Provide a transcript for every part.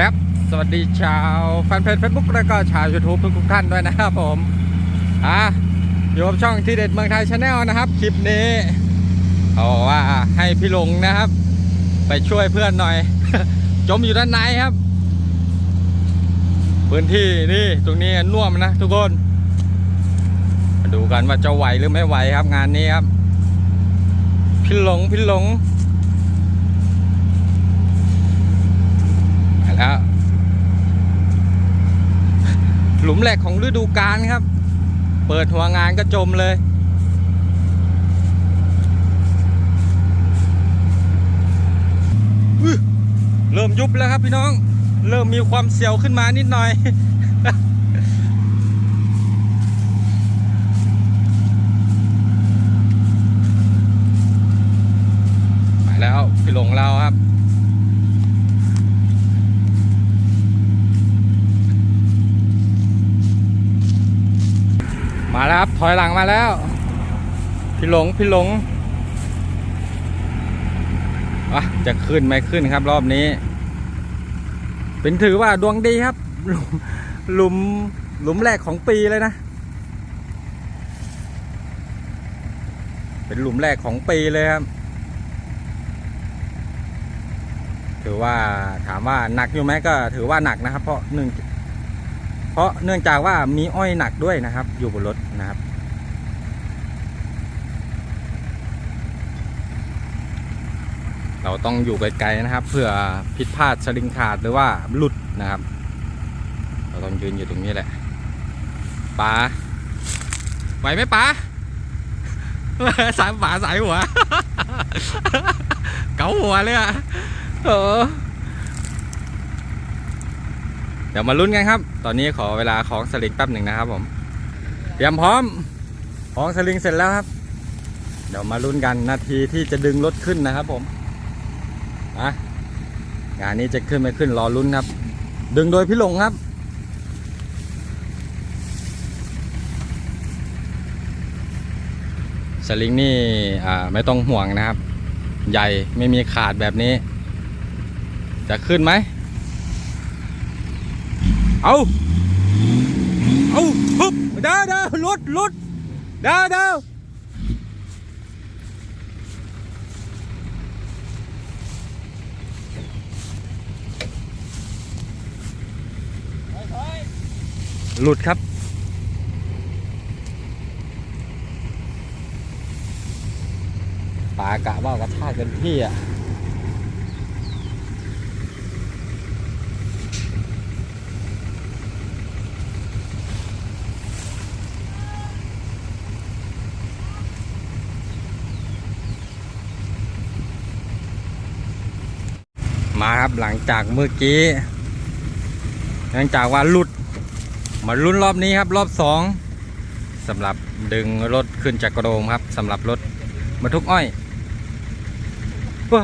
ครับ สวัสดีชาวแฟนเพจเฟซบุ๊กแล้วก็ชาวยูทูบทุกท่านด้วยนะครับผม อะอยู่กับช่องทีเด็ดเมืองไทยชาแนลนะครับ คลิปนี้เขาบอกว่าให้พี่หลงนะครับ ไปช่วยเพื่อนหน่อย จมอยู่ด้านในครับ พื้นที่นี่ตรงนี้น่วมนะทุกคนมาดูกันว่าจะไหวหรือไม่ไหวครับงานนี้ครับ พี่หลงพี่หลงไปแล้ว หลุม แหลกของฤดูกาลครับ เปิดหัวงานก็จมเลย เริ่มยุบแล้วครับพี่น้อง เริ่มมีความเสียวขึ้นมานิดหน่อยไปแล้วพี่หลงเราครับ แล้วครับ ถอยหลังมาแล้ว พี่หลง พี่หลงอะจะขึ้นไม่ขึ้นครับ รอบนี้ เป็นถือว่าดวงดีครับหลุมหลุม หลุมแรกของปีเลยนะ เป็นหลุมแรกของปีเลยครับ ถือว่าถามว่าหนักอยู่ไหมก็ถือว่าหนักนะครับ เพราะหนึ่ง เพราะเนื่องจากว่ามีอ้อยหนักด้วยนะครับ อยู่บนรถนะครับ เราต้องอยู่ไกลๆนะครับ เพื่อผิดพลาดสลิงขาดหรือว่าหลุดนะครับ เราต้องยืนอยู่ตรงนี้แหละป๋าไหวไหมป๋าสายป๋าสายหัว เกาหัวเลยอะเออ เดี๋ยวมาลุ้นกันครับ ตอนนี้ขอเวลาของสลิงแป๊บหนึ่งนะครับผม เตรียมพร้อม ของสลิงเสร็จแล้วครับ เดี๋ยวมาลุ้นกันนาทีที่จะดึงรถขึ้นนะครับผมนะงานนี้จะขึ้นไม่ขึ้นรอลุ้นครับ ดึงโดยพี่หลงครับ สลิงนี่อ่าไม่ต้องห่วงนะครับ ใหญ่ไม่มีขาดแบบนี้ จะขึ้นไหม เอาเอาฮึบเด้อเด้ลุดลุดเด้อเด้อหลุดครับปากะว่า กระชากกันที่อะ มาครับหลังจากเมื่อกี้หลังจากว่าหลุด มาลุ้นรอบนี้ครับรอบสองสำหรับดึงรถขึ้นจากกระโดงครับสำหรับรถบรรทุกอ้อยว้า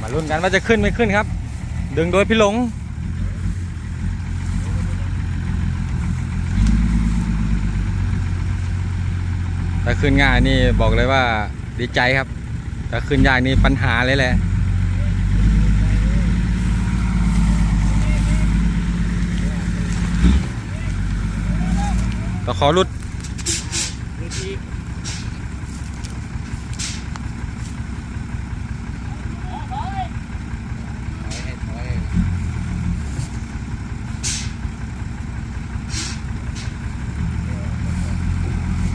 มาลุ้นกันว่าจะขึ้นไม่ขึ้นครับ ดึงโดยพี่หลงถ้าขึ้นง่ายนี่บอกเลยว่า ดีใจครับถ้าขึ้นยากนี่ปัญหาเลยแหละก็ขอรุด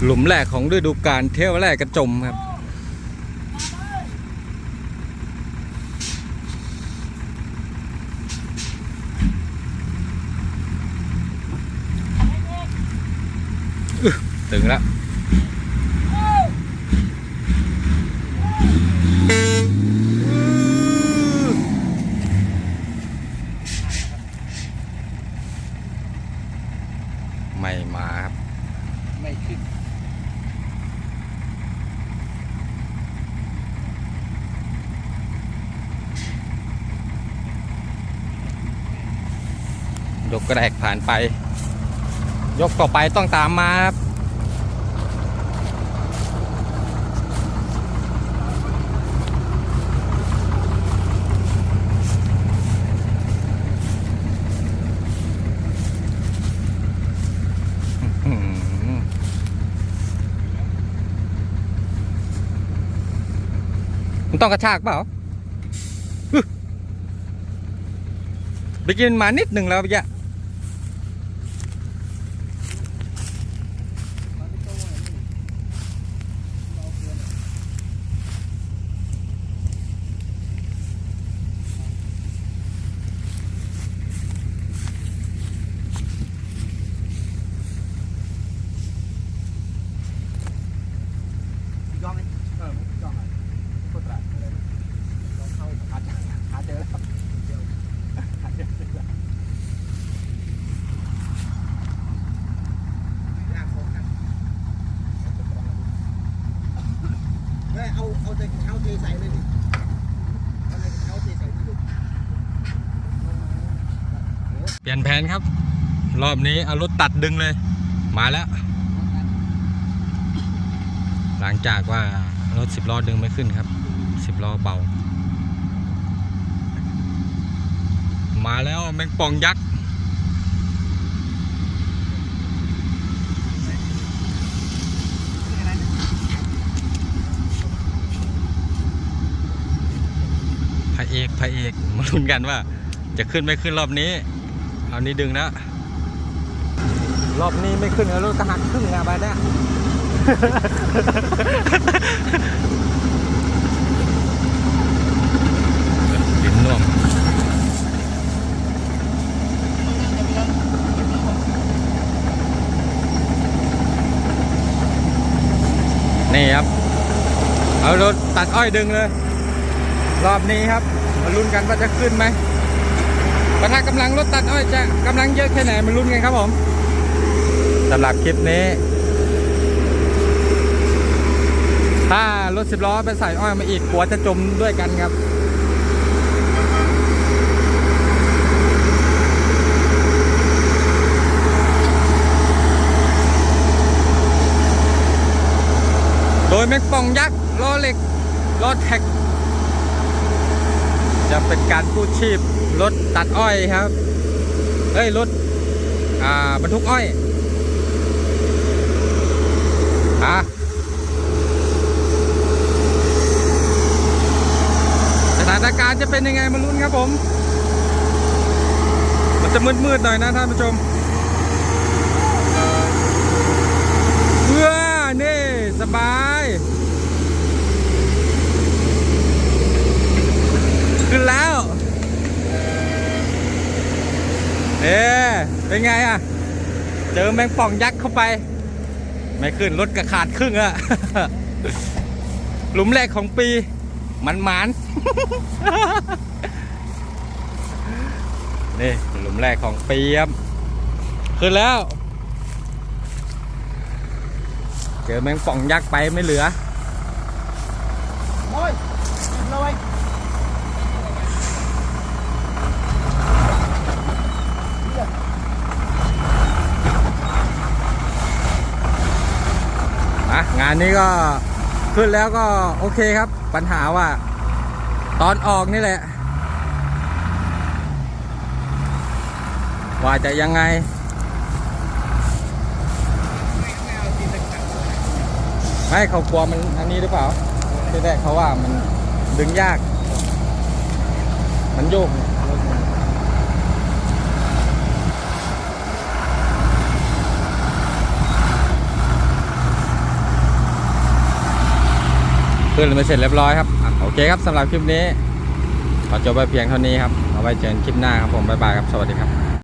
หลุมแรกของฤดูกาลเที่ยวแรกกระจมครับ อึ๊ะ ถึงแล้วไม่มาครับ ไม่ขึ้นยกกระแดกผ่านไป ยกต่อไปต้องตามมาครับ ต้องกระชากเปล่าไปกินมานิดหนึ่งแล้วเมื่อกี้ เอาเอาแต่เช้าเท ใสเลยดิเอาต่เช้าเทใสดิเปลี่ยนแผนครับ รอบนี้เอารถตัดดึงเลย มาแล้ว หลังจากว่ารถสิบล้อดึงไม่ขึ้นครับสิบล้อเบา มาแล้วแมงป่องยักษ์พระเอกพระเอก มาลุ้นกันว่าจะขึ้นไม่ขึ้นรอบนี้ เอานี้ดึงนะ รอบนี้ไม่ขึ้นแล้วรถก็หักครึ่งอะไปเนี่ยลิ้นน่วมนี่ครับ เอารถตัดอ้อยดึงเลย รอบนี้ครับ มาลุ้นกันว่าจะขึ้นไหมประทะกำลังรถตัดอ้อยจะกำลังเยอะแค่ไหนมาลุ้นกันครับผมสำหรับคลิปนี้ ถ้ารถสิบล้อไปใส่อ้อยมาอีกกลัวจะจมด้วยกันครับโดยแม็กป่องยักษ์ล้อเหล็กล้อแท็กจะ เป็นการกู้ชีพรถตัดอ้อยครับ เอ้ยรถอ่าบรรทุกอ้อยอะสถานการณ์จะเป็นยังไงมาลุ้นครับผม มันจะมืดๆหน่อยนะท่านผู้ชมเพื่อนี่สบาย ขึ้นแล้ว เอ๊ เป็นไงอะ เจอแมงป่องยักษ์เข้าไป ไม่ขึ้นรถกระขาดครึ่งอะหลุมแรกของปีมันหมานนี่หลุมแรกของปีครับขึ้นแล้ว เจอแมงป่องยักษ์ไปไม่เหลือ โอ้ยเลย อะงานนี้ก็ขึ้นแล้วก็โอเคครับ ปัญหาว่า ตอนออกนี่แหละ ว่าจะยังไง ไม่เขากลัวมันอันนี้หรือเปล่าที่แรกเขาว่ามันดึงยาก มันโยกเนี่ย รถมันขึ้นไปเสร็จเรียบร้อยครับอโอเคครับสำหรับคลิปนี้ขอจบไปเพียงเท่านี้ครับเอาไว้เจอกันคลิปหน้าครับผมบ๊ายบายครับสวัสดีครับ